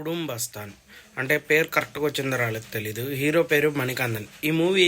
కుటుంబస్థాన్. అంటే పేరు కరెక్ట్గా వచ్చిందో రాలేదు తెలీదు. హీరో పేరు మణికందన్. ఈ మూవీ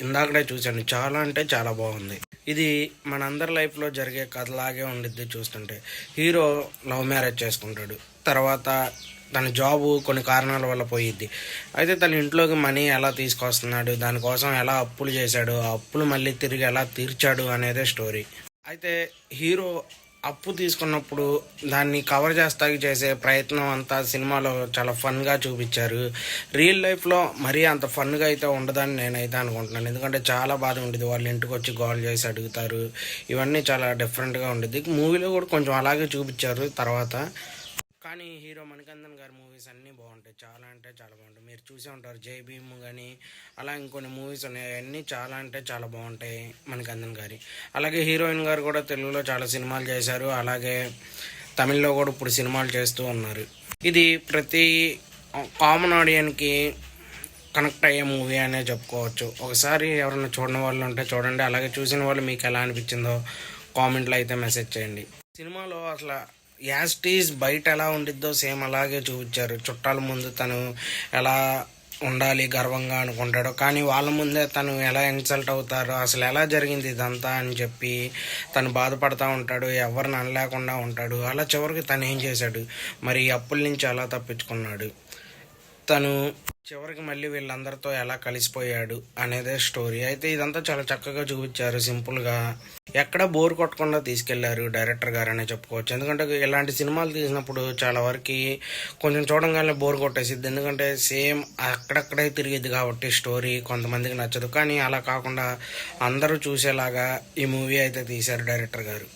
ఇందాకడే చూశాను. చాలా అంటే చాలా బాగుంది. ఇది మనందరి లైఫ్లో జరిగే కథలాగే ఉండిద్ది చూస్తుంటే. హీరో లవ్ మ్యారేజ్ చేసుకుంటాడు. తర్వాత తన జాబు కొన్ని కారణాల వల్ల పోయిద్ది. అయితే తన ఇంట్లోకి మనీ ఎలా తీసుకొస్తున్నాడు దానికోసం ఎలా అప్పులు చేశాడు ఆ అప్పులు మళ్ళీ తిరిగి ఎలా తీర్చాడు అనేదే స్టోరీ. అయితే హీరో అప్పు తీసుకున్నప్పుడు దాన్ని కవర్ చేస్తాకి చేసే ప్రయత్నం అంతా సినిమాలో చాలా ఫన్గా చూపించారు. రియల్ లైఫ్లో మరీ అంత ఫన్గా అయితే ఉండదని నేనైతే అనుకుంటున్నాను. ఎందుకంటే చాలా బాధ ఉండేది. వాళ్ళు ఇంటికి వచ్చి గోల్ చేసి అడుగుతారు. ఇవన్నీ చాలా డిఫరెంట్గా ఉండేది. మూవీలో కూడా కొంచెం అలాగే చూపించారు. తర్వాత కానీ హీరో మణికందన్ గారి మూవీస్ అన్నీ బాగుంటాయి. చాలా అంటే చాలా బాగుంటాయి. మీరు చూసే ఉంటారు. జై భీమ్ కానీ అలా ఇంకొన్ని మూవీస్ ఉన్నాయి. అన్నీ చాలా అంటే చాలా బాగుంటాయి మణికందన్ గారి. అలాగే హీరోయిన్ గారు కూడా తెలుగులో చాలా సినిమాలు చేశారు. అలాగే తమిళ్ళో కూడా ఇప్పుడు సినిమాలు చేస్తూ ఉన్నారు. ఇది ప్రతి కామన్ ఆడియన్కి కనెక్ట్ అయ్యే మూవీ అనే చెప్పుకోవచ్చు. ఒకసారి ఎవరైనా చూడని వాళ్ళు ఉంటే చూడండి. అలాగే చూసిన వాళ్ళు మీకు ఎలా అనిపించిందో కామెంట్లో అయితే మెసేజ్ చేయండి. సినిమాలో అసలు యాస్టీస్ బయట ఎలా ఉండిద్దో సేమ్ అలాగే చూపించారు. చుట్టాల ముందు తను ఎలా ఉండాలి గర్వంగా అనుకుంటాడు కానీ వాళ్ళ ముందే తను ఎలా ఇన్సల్ట్ అవుతారో అసలు ఎలా జరిగింది ఇదంతా అని చెప్పి తను బాధపడతా ఉంటాడు ఎవరిని అనలేకుండా ఉంటాడు. అలా చివరికి తను ఏం చేశాడు? మరి అప్పుల నుంచి ఎలా తప్పించుకున్నాడు. తను చివరికి మళ్ళీ వీళ్ళందరితో ఎలా కలిసిపోయాడు అనేదే స్టోరీ అయితే ఇదంతా చాలా చక్కగా చూపించారు సింపుల్గా ఎక్కడ బోర్ కొట్టకుండా తీసుకెళ్ళారు డైరెక్టర్ గారు అనే చెప్పుకోవచ్చు. ఎందుకంటే ఇలాంటి సినిమాలు తీసినప్పుడు చాలా వరకు కొంచెం చూడంగానే బోర్ కొట్టేసిద్ది. ఎందుకంటే సేమ్ అక్కడక్కడే తిరిగిద్ది కాబట్టి స్టోరీ కొంతమందికి నచ్చదు. కానీ అలా కాకుండా అందరూ చూసేలాగా ఈ మూవీ అయితే తీశారు డైరెక్టర్ గారు.